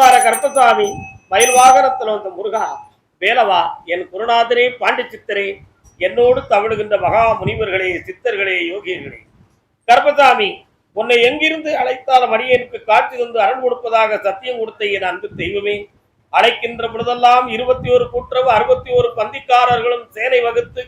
கருப்பார கருப்பசாமி மயில் வாகனத்தில் வந்த முருகா வேலவா என் குருநாதரே பாண்டி சித்தரே என்னோடு தமிழுகின்ற மகா முனிவர்களே சித்தர்களே யோகியர்களே கருப்பசாமி உன்னை எங்கிருந்து அழைத்தாலும் அடியனுக்கு காட்சி தந்து அருள் கொடுப்பதாக சத்தியம் கொடுத்த என் அன்பு தெய்வமே. அழைக்கின்ற பொழுதெல்லாம் இருபத்தி ஒரு கூட்டுறவு அறுபத்தி ஒரு பந்திக்காரர்களும் சேனை வகுத்து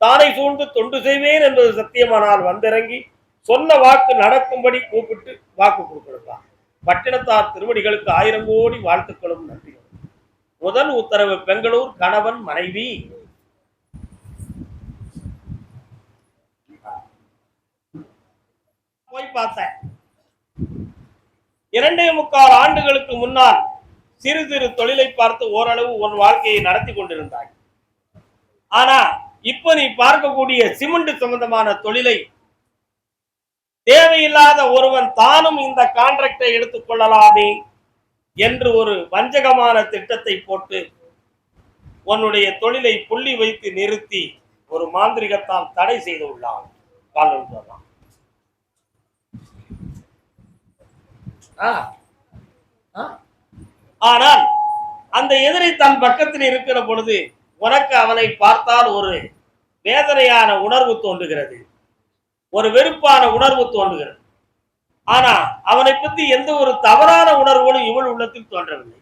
தானை சூழ்ந்து தொண்டு செய்வேன் என்பது சத்தியமானால் வந்திறங்கி சொன்ன வாக்கு நடக்கும்படி கூப்பிட்டு வாக்கு கொடுக்கலாம் பட்டினத்தார் திருவடிகளுக்கு ஆயிரம் கோடி வாழ்த்துக்களும் நன்றிகளும் முதல் உத்தரவு பெங்களூர் கணவன் மனைவி. போய் பார்த்தேன். இரண்டே முக்கால் ஆண்டுகளுக்கு முன்னால் சிறு சிறு தொழிலை பார்த்து ஓரளவு உன் வாழ்க்கையை நடத்தி கொண்டிருந்தாய். ஆனா இப்ப நீ பார்க்கக்கூடிய சிமெண்ட் சம்பந்தமான தொழிலை தேவையில்லாத ஒருவன் தானும் இந்த கான்ட்ராக்டை எடுத்துக் கொள்ளலாமே என்று ஒரு வஞ்சகமான திட்டத்தை போட்டு உன்னுடைய தொழிலை புள்ளி வைத்து நிறுத்தி ஒரு மாந்திரிகத்தால் தடை செய்து உள்ளான். ஆ. ஆனால் அந்த எதிரி தன் பக்கத்தில் இருக்கிற பொழுது உனக்கு அவனை பார்த்தால் ஒரு வேதனையான உணர்வு தோன்றுகிறது ஒரு வெறுப்பான உணர்வு தோன்றுகிறது. ஆனா அவனை பத்தி எந்த ஒரு தவறான உணர்வுகளும் இவள் உள்ளத்தில் தோன்றவில்லை.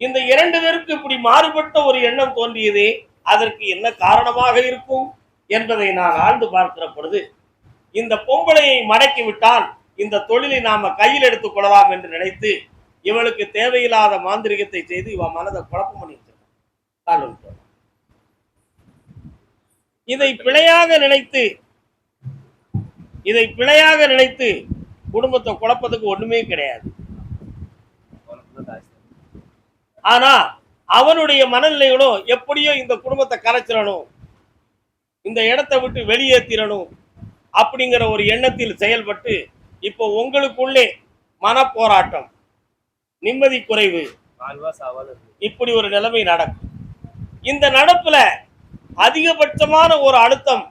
இந்த இரண்டு பேருக்கு இப்படி மாறுபட்ட ஒரு எண்ணம் தோன்றியதே அதற்கு என்ன காரணமாக இருக்கும் என்பதை நான் ஆழ்ந்து பார்க்கிற பொழுது இந்த பொம்பளையை மடக்கி விட்டால் இந்த தொழிலை நாம கையில் எடுத்துக் கொள்ளலாம் என்று நினைத்து இவளுக்கு தேவையில்லாத மாந்திரிகத்தை செய்து இவன் மனதை குழப்பம் பண்ணி வச்சிருக்கான். இதை பிழையாக நினைத்து இதை பிழையாக நினைத்து குடும்பத்தை குழப்பத்துக்கு ஒண்ணுமே கிடையாது. ஆனா அவனுடைய மனநிலைகளோ எப்படியோ இந்த குடும்பத்தை கலைச்சிடணும் இந்த இடத்தை விட்டு வெளியேற்றிடணும் அப்படிங்கிற ஒரு எண்ணத்தில் செயல்பட்டு இப்போ உங்களுக்குள்ளே மனப்போராட்டம் நிம்மதி குறைவு இப்படி ஒரு நிலைமை நடக்கும். இந்த நடப்புல அதிகபட்சமான ஒரு அழுத்தம்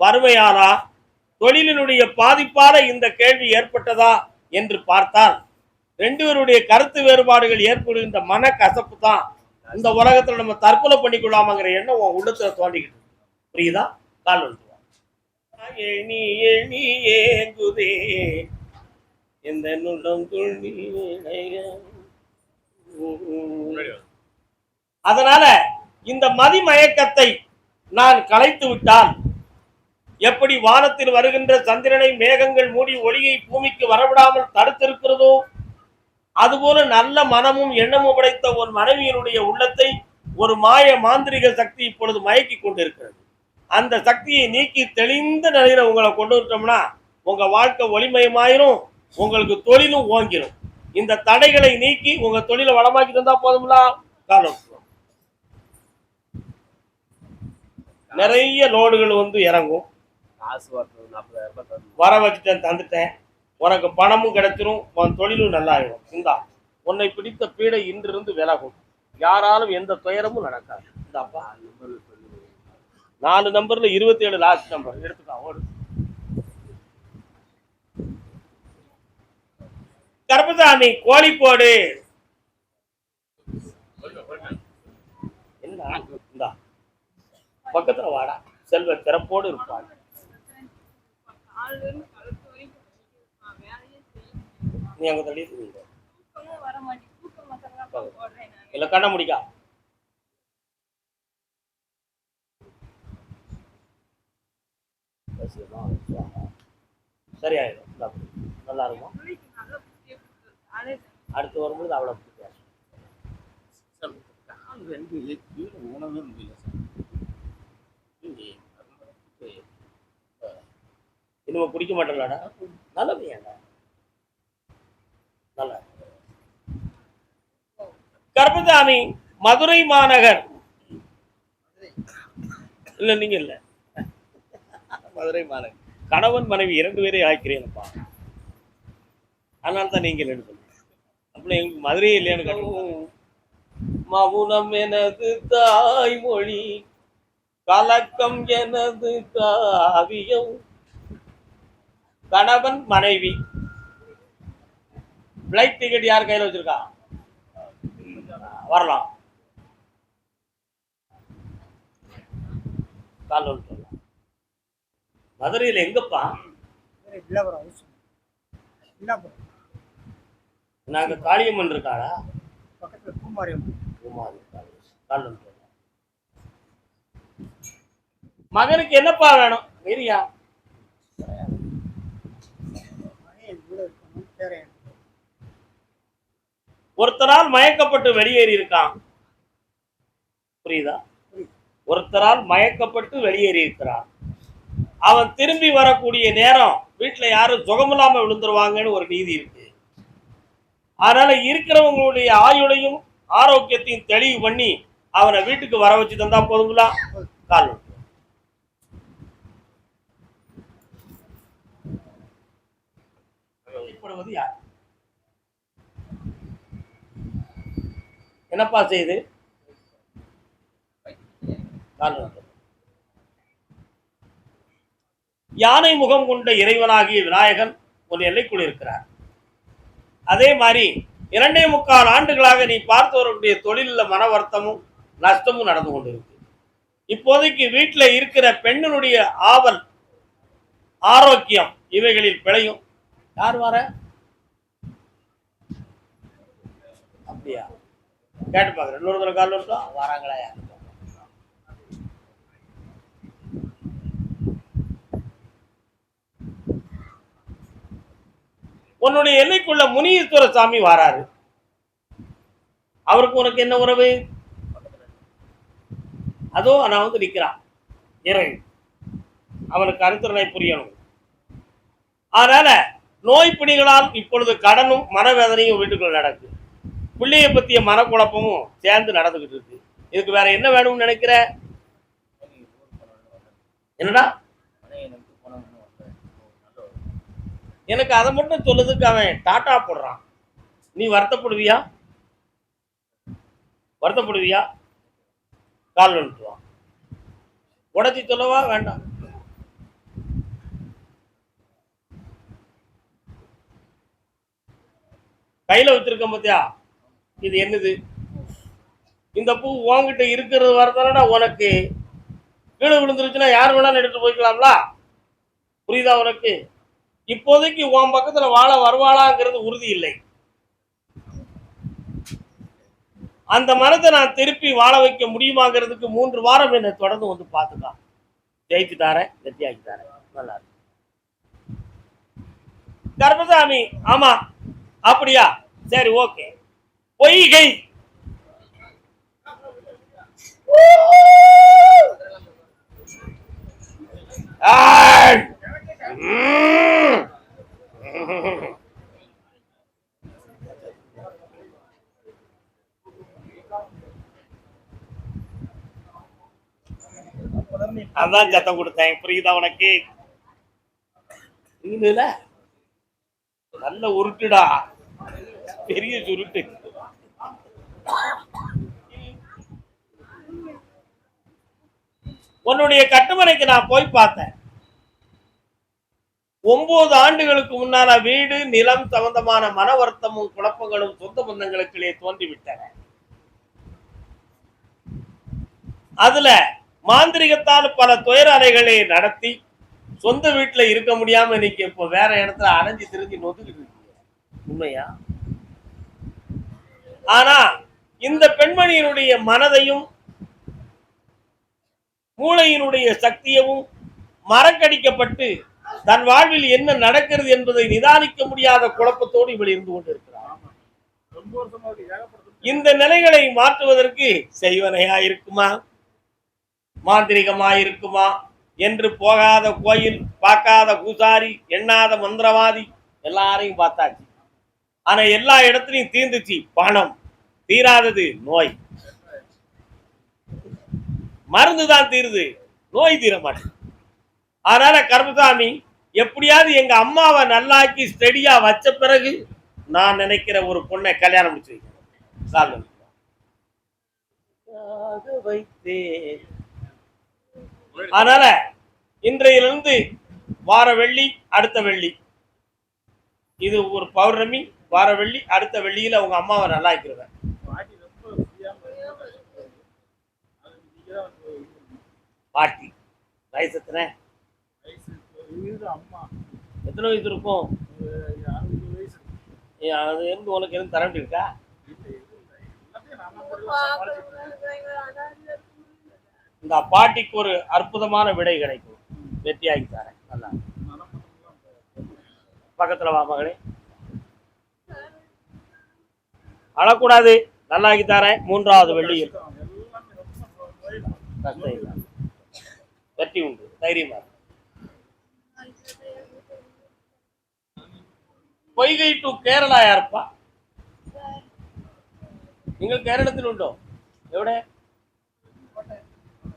வறுமையானா தொழிலினுடைய பாதிப்பால இந்த கேள்வி ஏற்பட்டதா என்று பார்த்தால் ரெண்டு பேருடைய கருத்து வேறுபாடுகள் ஏற்படுகின்ற மன கசப்பு தான் இந்த உலகத்துல நம்ம தற்கொலை பண்ணிக்கொள்ளாமங்கிற எண்ணம் உன் உள்ளத்துல தோண்டிக்கிட்டு. புரியுதா? கால் வந்துருவா எண்ணி எண்ணி ஏங்குதே துள்ளி அதனால இந்த மதிமயக்கத்தை நான் கலைத்து விட்டால் எப்படி வானத்தில் வருகின்ற சந்திரனை மேகங்கள் மூடி ஒளியை பூமிக்கு வரவிடாமல் தடுத்திருக்கிறதோ? அதுபோல நல்ல மனமும் எண்ணமும் படைத்த ஒரு மனைவியினுடைய உள்ளத்தை ஒரு மாய மாந்திரிக சக்தி இப்பொழுது மயக்கி கொண்டிருக்கிறது. அந்த சக்தியை நீக்கி தெளிந்த நிலையில உங்களை கொண்டு விட்டோம்னா உங்க வாழ்க்கை ஒளிமயமாயிரும் உங்களுக்கு தொழிலும் ஓங்கிரும். இந்த தடைகளை நீக்கி உங்க தொழிலை வளமாக்கி தந்தா போதும்ல? காரணம். நிறைய லோடுகள் வந்து இறங்கும். காசு வர வச்சுட்டேன் தந்துட்டேன். உனக்கு பணமும் கிடைச்சிரும் உன் தொழிலும் நல்லாயிரும். இந்தா உன்னை பிடித்த பீடை இன்றிருந்து விலகும் யாராலும் எந்த துயரமும் நடக்காது. இந்தாப்பா. நாலு நம்பர்ல இருபத்தி ஏழு லாஸ்ட் நம்பர் எடுத்துக்கா ஓடு. கருப்பசாமி கோழி போடு என்ன? பக்கத்துல வாடா. செல்வ திறப்போடு இருப்பாள். நீ அங்க தள்ளி இருக்கீங்க வர இல்ல கண்ண முடிக்கா. சரியாயிடும் நல்லா இருக்கும்? அடுத்து வரும்போது அவ்வளோ பிடிக்காது கால் உணவே முடியல சார். இனிமே குடிக்க மாட்டேங்களாடா? நல்ல பையன்டா நல்ல. கருப்பசாமி மதுரை மாநகர். இல்ல நீங்க இல்ல. மதுரை மாநகர். கணவன் மனைவி இரண்டு பேரையும் ஆக்கிறேன்ப்பா. அதனால தான் நீங்க இல்லைன்னு சொல்லுங்க அப்படி எங்களுக்கு மதுரையே இல்லையான்னு மவுனம் எனது தாய்மொழி கலக்கம் எனது காவியம். கணவன் மனைவி. ஃப்ளைட் டிக்கெட் யார் கையில வச்சிருக்கா? வரலாம். கால். மதுரையில எங்கப்பா? நாங்க காளியம்மன் இருக்காளா? பக்கத்தில் பூமாரியம்மன் குமாரி கால் வந்துட்டு வரலாம். மகனுக்கு என்னப்பா வேணும்? வெறியா? ஒருத்தரால் மயக்கப்பட்டு வெளியேறி இருக்கான். புரியுதா? ஒருத்தரால் மயக்கப்பட்டு வெளியேறி இருக்கிறான். அவன் திரும்பி வரக்கூடிய நேரம் வீட்டுல யாரும் சுகமில்லாம விழுந்துருவாங்கன்னு ஒரு நீதி இருக்கு. அதனால இருக்கிறவங்களுடைய ஆயுளையும் ஆரோக்கியத்தையும் தெளிவு பண்ணி அவனை வீட்டுக்கு வர வச்சு தந்தா போதுங்களா? கால் விட்டு. யார்? என்னப்பா செய்து? யானை முகம் கொண்ட இறைவனாகிய விநாயகன் ஒரு எல்லைக்குள் இருக்கிறார். அதே மாதிரி இரண்டே முக்கால் ஆண்டுகளாக நீ பார்த்தவருடைய தொழிலில் மன வருத்தமும் நஷ்டமும் நடந்து கொண்டிருக்கு. இப்போதைக்கு வீட்டில் இருக்கிற பெண்ணினுடைய ஆவல் ஆரோக்கியம் இவைகளில் பிழையும். யார் வர அப்படியா கேட்டு பார்க்குறேன் இன்னொருத்தர் தடவை கால் வரட்டும் வராங்களா? யார் உன்னுடைய எல்லைக்குள்ள முனீஸ்வர சாமி வராரு. அவருக்கு உனக்கு என்ன உறவு? அதோ நான் வந்து நிற்கிறான் இறங்கு அவனுக்கு அனுத்தரனை புரியணும். அதனால நோய் பிணிகளால் இப்பொழுது கடனும் மனவேதனையும் வீட்டுக்குள்ள நடக்குது பிள்ளைய பற்றிய மனக்குழப்பமும் சேர்ந்து நடந்துக்கிட்டு இருக்கு. இதுக்கு வேற என்ன வேணும்னு நினைக்கிற? என்னடா? எனக்கு அதை மட்டும் சொல்லுதுக்கு அவன் டாட்டா போடுறான். நீ வருத்தப்படுவியா? வருத்தப்படுவியா? கால் வந்துட்டுவான் உடச்சி சொல்லவா? வேண்டாம். கையில் வச்சிருக்க பார்த்தியா இது என்னது? இந்த பூ உன்கிட்ட இருக்கிறது வரதானடா உனக்கு? கீழே விழுந்துருச்சுன்னா யார் வேணாலும் எடுத்து போய்க்கலாம்ல? புரியுதா உனக்கு? இப்போதைக்கு உன் பக்கத்துல வாழ வருவாளாங்கிறது உறுதி இல்லை. அந்த மரத்தை நான் திருப்பி வாழ வைக்க முடியுமாங்கிறதுக்கு மூன்று வாரம் என்னை தொடர்ந்து வந்து பார்த்துக்கலாம் ஜெயித்து தாரேன் வெற்றியாக்கி தாரேன் நல்லா இருக்கு. கர்மசாமி ஆமா அப்படியா? சரி ஓகே. பொய்கை. அதான் சத்தம் கொடுத்தேன். புரியுதா உனக்கு? நல்ல உருட்டுடா. பெரிய சுருட்டு. உன்னுடைய கட்டுமனைக்கு நான் போய் பார்த்தேன். ஒன்பது ஆண்டுகளுக்கு முன்னால வீடு நிலம் சம்பந்தமான மன வருத்தமும் குழப்பங்களும் சொந்த பந்தங்களுக்குள்ளே தோன்றிவிட்டன. அதுல மாந்திரிகத்தால் பல துயர அறைகளை நடத்தி சொந்த வீட்டுல இருக்க முடியாம இன்னைக்கு இப்போ வேற இடத்துல அலைஞ்சு திரிஞ்சு நொதுக்கிட்டு இருக்கீங்க உண்மையா? ஆனா இந்த பெண்மணியினுடைய மனதையும் மூளையினுடைய சக்தியவும் மறக்கடிக்கப்பட்டு தன் வாழ்வில் என்ன நடக்கிறது என்பதை நிதானிக்க முடியாத குழப்பத்தோடு இவள் இருந்து கொண்டிருக்கிறார் இந்த நிலைகளை மாற்றுவதற்கு செய்வனையா இருக்குமா? மாந்திரிகமா இருக்குமா? என்று போகாத கோயில் பார்க்காத பூசாரி எண்ணாத மந்திரவாதி எல்லாரையும் பார்த்தாச்சு. ஆனா எல்லா இடத்துலையும் தீர்ந்துச்சு பணம். தீராதது நோய். மருந்து தான் தீருது நோய் தீர மாட்டேங்குது அதனால கருமசாமி எப்படியாவது எங்க அம்மாவை நல்லாக்கி ஸ்டெடியா வச்ச பிறகு நான் நினைக்கிற ஒரு பொண்ணை கல்யாணம் முடிச்சு வைக்கணும். அதனால இன்றையிலிருந்து வார வெள்ளி அடுத்த வெள்ளி. இது ஒரு பௌர்ணமி வார வெள்ளி அடுத்த வெள்ளியில உங்க அம்மாவை நல்லா ஆக்கிடுவேன் பாட்டி ரொம்ப ஃப்ரீயாக அது நீங்கள் தான் வந்து இது பண்ணணும். பாட்டி. வயசு எத்தனை? எத்தனை வயசு இருக்கும்? அது இருந்து உனக்கு எதுவும் தர இருக்கா. இந்த பாட்டிக்கு ஒரு அற்புதமான விடை கிடைக்கும். வெற்றியாகி தரேன். நல்லா. பக்கத்துல வா மகளே. அழக்கூடாது. நல்லாக்கி தரேன். மூன்றாவது வெள்ளியில். கஷ்டம் இல்லை வெற்றி உண்டு தைரியமா இரு. பொய்கை டு கேரளா யாருப்பா? நீங்கள் கேரளத்தில் உண்டோ? எവിടെ?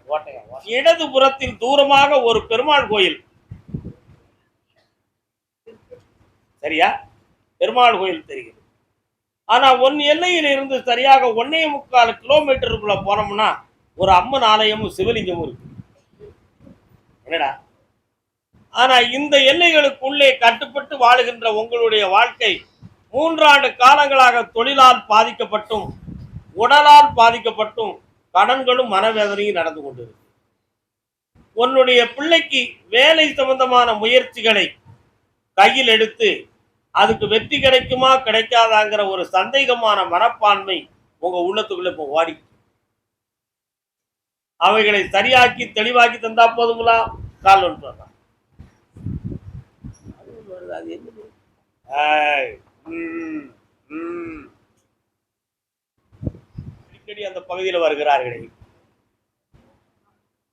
கோட்டையா தூரமாக ஒரு பெருமாள் கோயில். சரியா? பெருமாள் கோயில் தெரிகிறது. ஆனா ஒன் எல்லையில் இருந்து சரியாக ஒன்னே முக்கால் கிலோமீட்டருக்குள்ள போனோம்னா ஒரு அம்மன் ஆலயமும் சிவலிங்கமும் இருக்கு. என்னடா? ஆனா இந்த எல்லைகளுக்குள்ளே கட்டுப்பட்டு வாழுகின்ற உங்களுடைய வாழ்க்கை மூன்றாண்டு காலங்களாக தொழிலால் பாதிக்கப்பட்டும் உடலால் பாதிக்கப்பட்டும் கடன்களும் மனவேதனையும் நடந்து கொண்டிருக்கு. உன்னுடைய பிள்ளைக்கு வேலை சம்பந்தமான முயற்சிகளை கையில் எடுத்து அதுக்கு வெற்றி கிடைக்குமா கிடைக்காதாங்கிற ஒரு சந்தேகமான மனப்பான்மை உங்க உள்ளத்துக்குள்ள இப்போ ஓடி அவைகளை சரியாக்கி தெளிவாக்கி தந்தா போதுங்களா? கால் ஒன்று வரலாம். அடிக்கடி அந்த பகுதியில் வருகிறார்களே.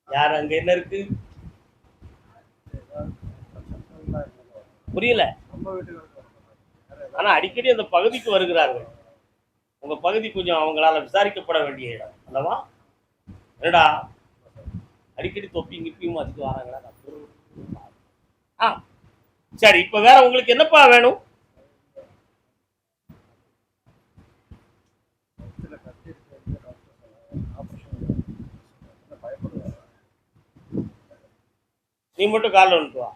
யார் அங்க என்ன இருக்கு? புரியல. ஆனா அடிக்கடி அந்த பகுதிக்கு வருகிறார்கள். உங்க பகுதி கொஞ்சம் அவங்களால விசாரிக்கப்பட வேண்டிய இடம் அல்லவா? என்னடா? அடிக்கடி தொப்பி கிப்பியும் அதுக்கு வராங்களா நான் ஆ சரி இப்ப வேற உங்களுக்கு என்னப்பா வேணும்? நீ மட்டும் காலில் வந்துட்டு வா.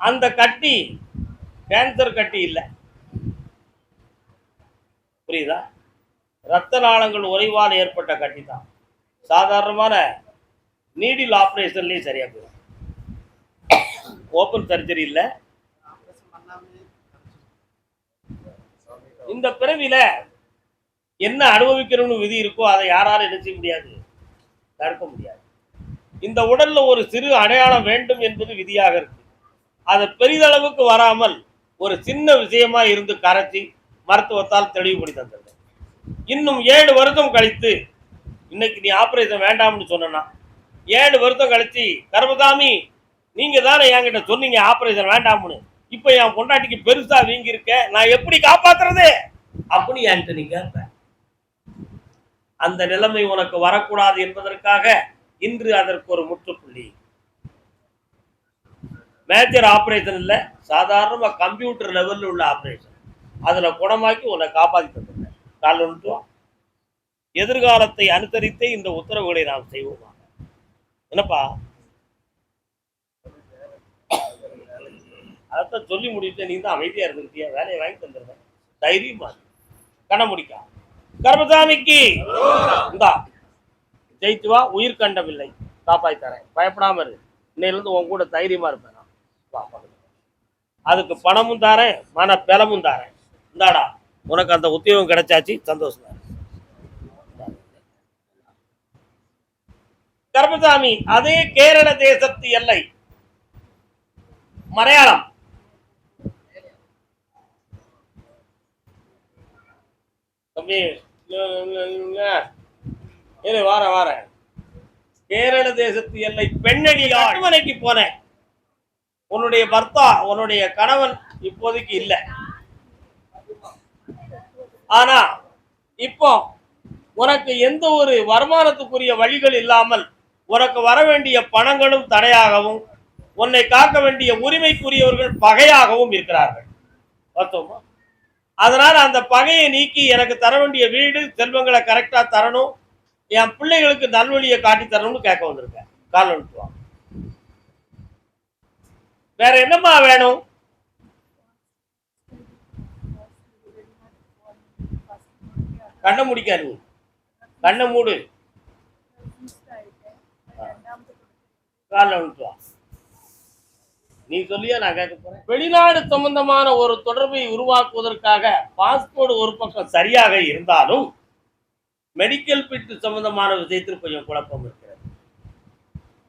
அந்த கட்டி கேன்சர் கட்டி இல்லை. புரியுதா? ரத்த நாளங்கள் உறைவால் ஏற்பட்ட கட்டி தான். சாதாரணமான நீடில் ஆப்ரேஷன்லேயும் சரியாக போயிடும். ஓப்பன் சர்ஜரி இல்லை. இந்த பிறவியில என்ன அனுபவிக்கணும்னு விதி இருக்கோ அதை யாராலும் என்ன செய்ய முடியாது. தடுக்க முடியாது. இந்த உடல்ல ஒரு சிறு அடையாளம் வேண்டும் என்பது விதியாக இருக்கு. அது பெரிதளவுக்கு வராமல் ஒரு சின்ன விஷயமா இருந்து கரைச்சி மருத்துவத்தால் தெளிவுபடி தந்தது இன்னும் ஏழு வருஷம் கழித்து இன்னைக்கு நீ ஆபரேஷன் வேண்டாம்னு சொன்னா ஏழு வருஷம் கழிச்சு கர்மசாமி நீங்க தானே என்கிட்ட சொன்னீங்க ஆபரேஷன் வேண்டாம்னு. இப்ப என் பொண்டாட்டிக்கு பெருசா வீங்கி இருக்க நான் எப்படி காப்பாத்துறது? அப்படின்னு என்கிட்ட நீ கேட்ப. அந்த நிலைமை உனக்கு வரக்கூடாது என்பதற்காக இன்று அதற்கு ஒரு முற்றுப்புள்ளி. மேஜர் ஆபரேஷன் இல்ல சாதாரணமா கம்ப்யூட்டர் லெவல்ல உள்ள ஆபரேஷன் அதுல குணமாக்கி உன்னை காப்பாற்றி தந்துடுறேன் கால் ஒன்று எதிர்காலத்தை அனுசரித்தே இந்த உத்தரவுகளை நாம் செய்வோமா. என்னப்பா? அதைத்தான் சொல்லி முடிச்சுட்டு நீ தான் அமைதியா இருந்துக்கிட்டியா? வேலையை வாங்கி தந்துடுறேன். தைரியமா கண்ண முடிக்கா. கர்மசாமிக்கு! இந்தா. வா உயிர் கண்டமில்லை காப்பாற்றி தரேன். பயப்படாம இரு. இன்னையிலேருந்து உன் கூட தைரியமா இருப்பேன். அதுக்கு பணமும் தாரேன் மன பலமும் தாரேன். இந்தாடா உனக்கு அந்த உத்தியோகம் கிடைச்சாச்சு சந்தோஷம் தான். கர்மசாமி அதே கேரள தேசத்து எல்லை. மலையாளம். தம்பி வார வாரேன் வாரேன். கேரள தேசத்து எல்லை பெண்ணடி போனேன். உன்னுடைய பர்த்தா உன்னுடைய கணவன் இப்போதைக்கு இல்லை. ஆனா இப்போ உனக்கு எந்த ஒரு வருமானத்துக்குரிய வழிகள் இல்லாமல் உனக்கு வர வேண்டிய பணங்களும் தடையாகவும் உன்னை காக்க வேண்டிய உரிமைக்குரியவர்கள் பகையாகவும் இருக்கிறார்கள். பார்த்தோமா? அதனால அந்த பகையை நீக்கி எனக்கு தர வேண்டிய வீடு செல்வங்களை கரெக்டா தரணும் என் பிள்ளைகளுக்கு நல்வழியை காட்டி தரணும்னு கேட்க வந்திருக்கேன். கால் அனுப்புவாங்க வேற என்னம்மா வேணும்? கண்ணை முடிக்காது நீ. கண்ணை மூடு. காலில் விட்டுவா நீ சொல்லியா நான் கேட்க போறேன். வெளிநாடு சம்பந்தமான ஒரு தொடர்பை உருவாக்குவதற்காக பாஸ்போர்ட் ஒரு பக்கம் சரியாக இருந்தாலும் மெடிக்கல் பிட்டு சம்பந்தமான விஷயத்தில் கொஞ்சம் குழப்பம் இருக்கு.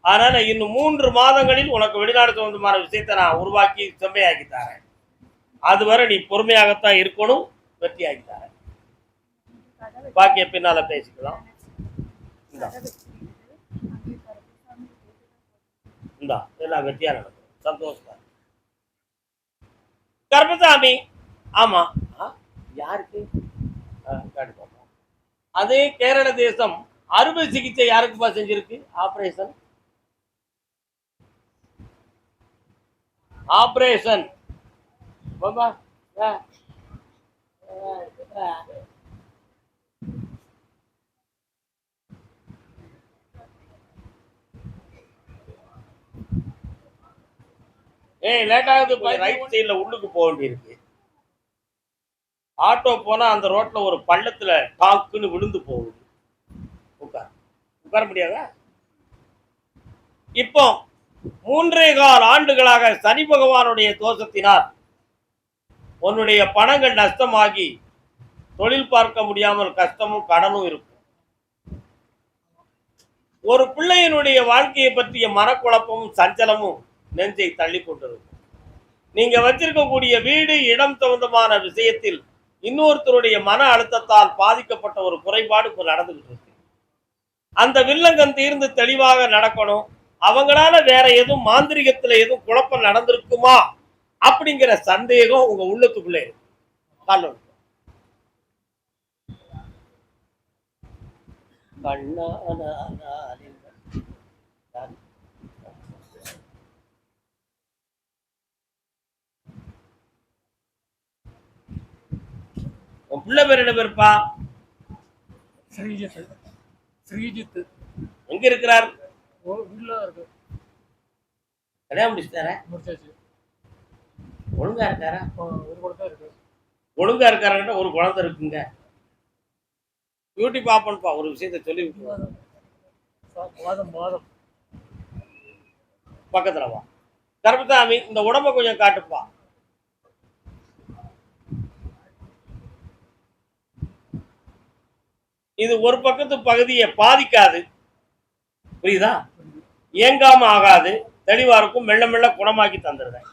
அதனால இன்னும் மூன்று மாதங்களில் உனக்கு வெளிநாடு சம்பந்தமான விஷயத்தை நான் உருவாக்கி செம்மையாக்கி தரேன் அதுவரை நீ பொறுமையாகத்தான் இருக்கணும் வெற்றியாக்கி தரேன் பாக்கிய பின்னால பேசிக்கலாம். இந்தா. எல்லாம் வெற்றியா நடக்கும். சந்தோஷமா கர்மசாமி. ஆமா. யாருக்கு? அதே கேரள தேசம் அறுவை சிகிச்சை யாருக்குப்பா செஞ்சிருக்கு? ஆபரேஷன்? ஆபரேஷன். ஏய் லேட் ஆகுது ரைட் சைடுல உள்ளுக்கு போக வேண்டியிருக்கு. ஆட்டோ போனா அந்த ரோட்ல ஒரு பள்ளத்துல டாக்குன்னு விழுந்து போகுது. உட்கார். உட்கார முடியாதா? இப்போ மூன்றே கால் ஆண்டுகளாக சனி பகவானுடைய தோஷத்தினால் உன்னுடைய பணங்கள் நஷ்டமாகி தொழில் பார்க்க முடியாமல் கஷ்டமும் கடனும் இருக்கும். ஒரு பிள்ளையினுடைய வாழ்க்கையை பற்றிய மனக்குழப்பமும் சஞ்சலமும் நெஞ்சை தள்ளி கொண்டிருக்கும். நீங்க வச்சிருக்கக்கூடிய வீடு இடம் சம்பந்தமான விஷயத்தில் இன்னொருத்தருடைய மன அழுத்தத்தால் பாதிக்கப்பட்ட ஒரு குறைபாடு இப்போ நடந்துகிட்டு இருக்கு. அந்த வில்லங்கம் தீர்ந்து தெளிவாக நடக்கணும். அவங்களால வேற எதுவும் மாந்திரிகத்துல எதுவும் குழப்பம் நடந்திருக்குமா? அப்படிங்கிற சந்தேகம் உங்க உள்ளத்துக்குள்ளே இருக்கு. கால்ல விட்டு. கண்ணான உன் பிள்ளை பேர் என்ன பேருப்பா? ஸ்ரீஜித். ஸ்ரீஜித். எங்க இருக்கிறார்? வீட்டில் தான் இருக்கு. கல்யாணம் முடிச்சுட்டாரா? முடிச்சாச்சு. ஒழுங்கா இருக்காரா? ஒரு தான் இருக்கு. ஒழுங்கா இருக்காருன்ற ஒரு குழந்தை இருக்குங்க. பியூட்டி பாப்பன்ப்பா ஒரு விஷயத்த சொல்லி மாதம் மாதம். பக்கத்துல வா. கருப்பசாமி இந்த உடம்ப கொஞ்சம் காட்டுப்பா. இது ஒரு பக்கத்து பகுதியை பாதிக்காது. புரியுதா? இயங்காம ஆகாது தெளிவாருக்கும் மெல்ல மெல்ல குணமாக்கி தந்துடுறேன்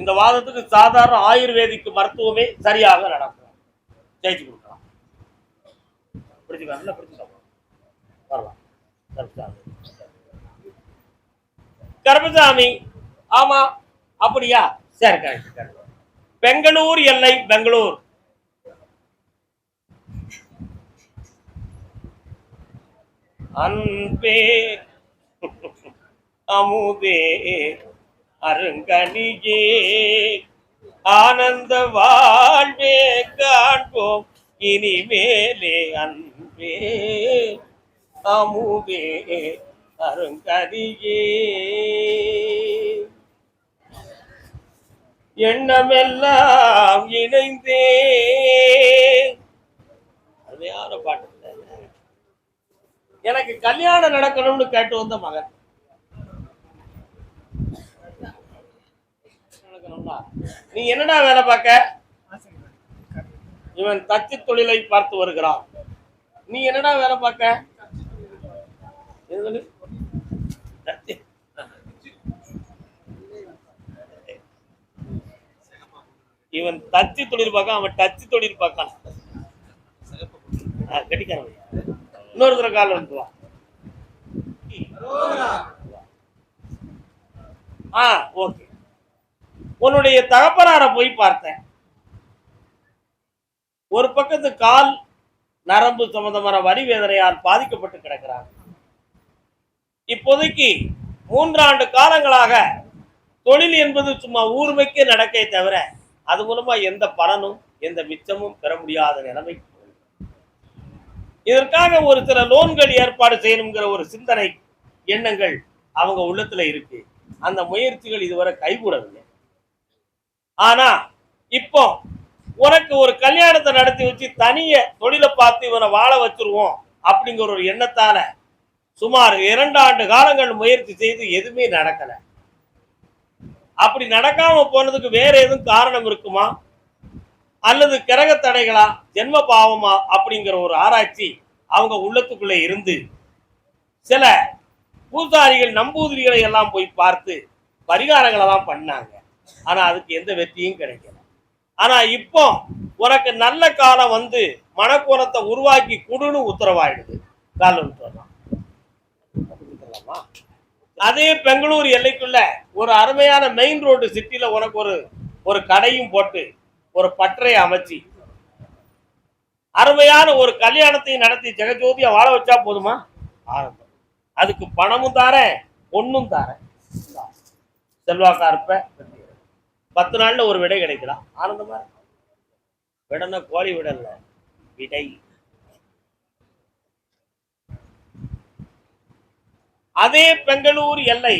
இந்த வாதத்துக்கு சாதாரண ஆயுர்வேதிக் மருத்துவமே சரியாக நடக்கும். ஜெயிச்சு கொடுக்கலாம். பிடிச்சுக்கலாம் நல்லா வரலாம். கருப்பசாமி. ஆமா அப்படியா? சரி கரெக்ட். பெங்களூர் எல்லை பெங்களூர். அன்பே. அமுதே. அருங்கனியே ஆனந்த வாழ்வே காண்போம். இனிமேலே அன்பே. அமுதே. அருங்கனியே எண்ணமெல்லாம் இணைந்தே. அருமையான பாட்டு. எனக்கு கல்யாணம் நடக்கணும்னு கேட்டு வந்த மகன் நடக்கணும்னா, நீ என்னடா வேலை பார்க்க? இவன் தச்சு தொழிலை பார்த்து வருகிறான். நீ என்னடா வேலை பார்க்க. இவன் தச்சு தொழில் பார்க்க அவன் டச்சு தொழில் பார்க்கான். கட்டிக்காரன் இன்னொரு தடவை கால் வந்துவான் ஆ ஓகே. உன்னுடைய தகப்பனார போய் பார்த்தேன். ஒரு பக்கத்து கால் நரம்பு சம்பந்தமான வரி வேதனையால் பாதிக்கப்பட்டு கிடக்கிறார் இப்போதைக்கு மூன்றாண்டு காலங்களாக தொழில் என்பது சும்மா ஊர்மைக்கே நடக்கே தவிர அது மூலமா எந்த பலனும் எந்த மிச்சமும் பெற முடியாத நிலைமை இதற்காக ஒரு சில லோன்கள் ஏற்பாடு செய்யணுங்கிற ஒரு சிந்தனை எண்ணங்கள் அவங்க உள்ளத்துல இருக்கு. அந்த முயற்சிகள் இதுவரை கைகூடவில்லை. ஆனா இப்போ உனக்கு ஒரு கல்யாணத்தை நடத்தி வச்சு தனிய தொழிலை பார்த்து இவனை வாழ வச்சிருவோம் அப்படிங்கிற ஒரு எண்ணத்தால சுமார் இரண்டு ஆண்டு காலங்கள் முயற்சி செய்து எதுவுமே நடக்கல. அப்படி நடக்காம போனதுக்கு வேற எதுவும் காரணம் இருக்குமா? அல்லது கிரக தடைகளா? ஜென்ம பாவமா? அப்படிங்கிற ஒரு ஆராய்ச்சி அவங்க உள்ளத்துக்குள்ள இருந்து சில பூசாரிகள் நம்பூதிரிகளை எல்லாம் போய் பார்த்து பரிகாரங்களெல்லாம் பண்ணாங்க. ஆனா அதுக்கு எந்த வெற்றியும் கிடைக்கல. ஆனா இப்போ உனக்கு நல்ல காலம் வந்து மனக்கோலத்தை உருவாக்கி கொடுன்னு உத்தரவாயிடுது. காலம் சொல்லலாம் அதே பெங்களூர் எல்லைக்குள்ள ஒரு அருமையான மெயின் ரோடு சிட்டில உனக்கு ஒரு ஒரு கடையும் போட்டு ஒரு பற்றை அமைச்சு. அருமையான ஒரு கல்யாணத்தையும் நடத்தி ஜெகஜோதியா வாழ வச்சா போதுமா? ஆனந்தம். அதுக்கு பணமும் தாரேன் பொண்ணும் தாரேன். செல்வாக்கா இருப்பேன் பத்து நாள்ல ஒரு விடை கிடைக்கலாம் ஆனந்தமா இருக்கும். விடனா கோழி விடல. விடை. அதே பெங்களூர் எல்லை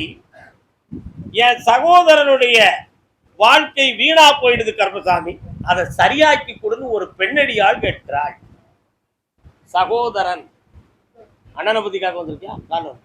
என் சகோதரனுடைய வாழ்க்கை வீணா போயிடுது கருப்பசாமி அதை சரியாக்கி கொடுன்னு ஒரு பெண்ணடியால் கேட்கிறாள். சகோதரன். அண்ணனை பத்திக்காக வந்திருக்கியா? காரணம்